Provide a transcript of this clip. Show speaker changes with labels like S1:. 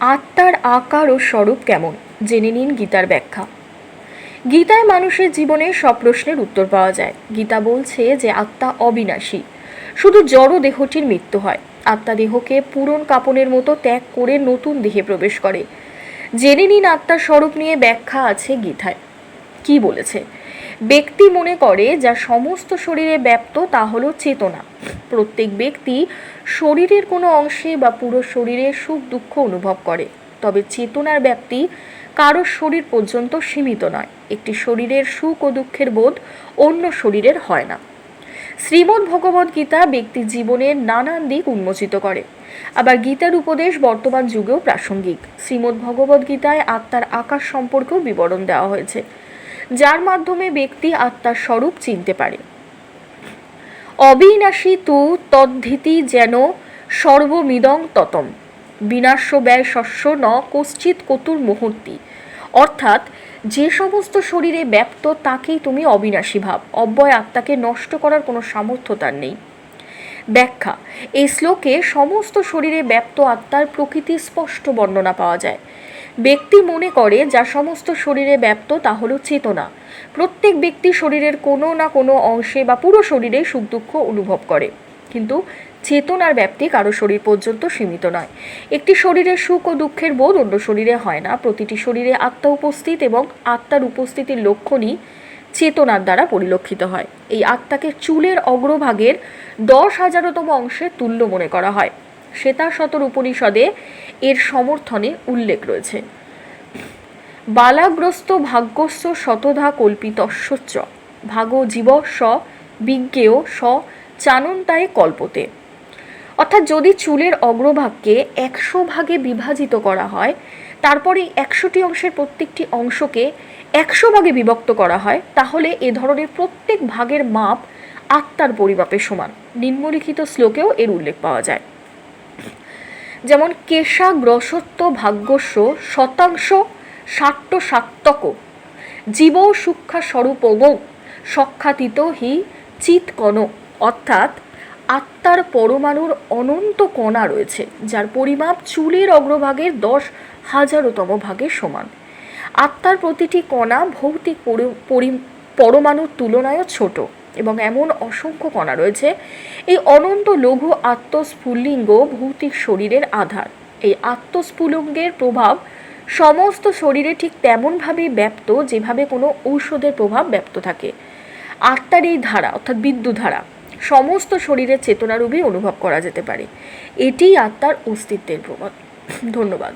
S1: আত্মার আকার ও স্বরূপ কেমন? জেনে নিন গীতার ব্যাখ্যা। গীতায় মানুষের জীবনে সব প্রশ্নের উত্তর পাওয়া যায়। গীতা বলছে যে আত্মা অবিনাশী। শুধু জড় দেহটির মৃত্যু হয়। আত্মা দেহকে পূরণ কাপনের মতো ত্যাগ করে নতুন দেহে প্রবেশ করে। জেনে নিন আত্মার স্বরূপ নিয়ে ব্যাখ্যা আছে গীতায়। কি বলেছে? ব্যক্তি মনে করে যা সমস্ত শরীরে ব্যাপ্ত তা হলো চেতনা। প্রত্যেক ব্যক্তি শরীরের কোনো অংশে বা পুরো শরীরে সুখ দুঃখ অনুভব করে। তবে চেতনার ব্যাপ্তি কারও শরীর পর্যন্ত সীমিত নয়। একটি শরীরের সুখ ও দুঃখের বোধ অন্য শরীরের হয় না। শ্রীমদ্ ভগবদ গীতা ব্যক্তির জীবনের নানান দিক উন্মোচিত করে। আবার গীতার উপদেশ বর্তমান যুগেও প্রাসঙ্গিক। শ্রীমদ্ ভগবদ গীতায় আত্মার আকাশ সম্পর্কেও বিবরণ দেওয়া হয়েছে, যার মাধ্যমে ব্যক্তি আত্মার স্বরূপ চিনতে পারে। অবিনাশী তু তদ্ধিতি যেন সর্বমিদং ততম। বিনাশ্য ব্যয় শস্য ন কশ্চিৎ কতুর মুহূর্তি। অর্থাৎ যে সমস্ত শরীরে ব্যাপ্ত, তাকেই তুমি অবিনাশী ভাব। অব্যয় আত্মাকে নষ্ট করার কোনো সামর্থ্য তার নেই। ব্যাখ্যা এই শ্লোকে সমস্ত শরীরে ব্যাপ্ত আত্মার প্রকৃতি স্পষ্ট বর্ণনা পাওয়া যায়। ব্যক্তি মনে করে যা সমস্ত শরীরে ব্যাপ্ত, তা হলো চেতনা। প্রত্যেক ব্যক্তি শরীরের কোনো না কোনো অংশে বা পুরো শরীরে সুখ দুঃখ অনুভব করে। কিন্তু চেতনার ব্যাপ্তি কারও শরীর পর্যন্ত সীমিত নয়। একটি শরীরের সুখ ও দুঃখের বোধ অন্য শরীরে হয় না। প্রতিটি শরীরে আত্মা উপস্থিত এবং আত্মার উপস্থিতির লক্ষণই চেতনার দ্বারা পরিলক্ষিত হয়। এই আত্মাকে চুলের অগ্রভাগের দশ হাজারতম অংশে তুল্য মনে করা হয়। শ্বেতা শতর উপনিষদে এর সমর্থনে উল্লেখ রয়েছে। বালাগ্রস্ত ভাগ্যস্য শতধা কল্পিতস্য চ। ভাগ জীব স, বিজ্ঞেয় স, চানন্তায় কল্পতে। অর্থাৎ যদি চুলের অগ্রভাগকে একশো ভাগে বিভাজিত করা হয়, তারপরে একশোটি অংশের প্রত্যেকটি অংশকে একশো ভাগে বিভক্ত করা হয়, তাহলে এ ধরনের প্রত্যেক ভাগের মাপ আত্মার পরিমাপের সমান। নিম্নলিখিত শ্লোকেও এর উল্লেখ পাওয়া যায়। যেমন কেশা কেশাগ্রসত্ব ভাগ্যস্য শতাংশ ষাট্য সাত্তক জীব সূক্ষা স্বরূপগ সক্ষাতীত হি চিৎকণ। অর্থাৎ আত্মার পরমাণুর অনন্ত কণা রয়েছে, যার পরিমাপ চুলের অগ্রভাগের দশ হাজারতম ভাগের সমান। আত্মার প্রতিটি কণা ভৌতিক পরি- পরি- পরমাণুর তুলনায়ও ছোট। এবং এমন অসংখ্য কণা রয়েছে। এই অনন্ত লঘু আত্মস্ফুল্লিঙ্গ ভৌতিক শরীরের আধার। এই আত্মস্ফুলিঙ্গের প্রভাব সমস্ত শরীরে ঠিক তেমনভাবেই ব্যাপ্ত যেভাবে কোনো ঔষধের প্রভাব ব্যাপ্ত থাকে। আত্মার এই ধারা, অর্থাৎ বিদ্যুৎ ধারা, সমস্ত শরীরের চেতনারূপে অনুভব করা যেতে পারে। এটিই আত্মার অস্তিত্বের প্রমাণ। ধন্যবাদ।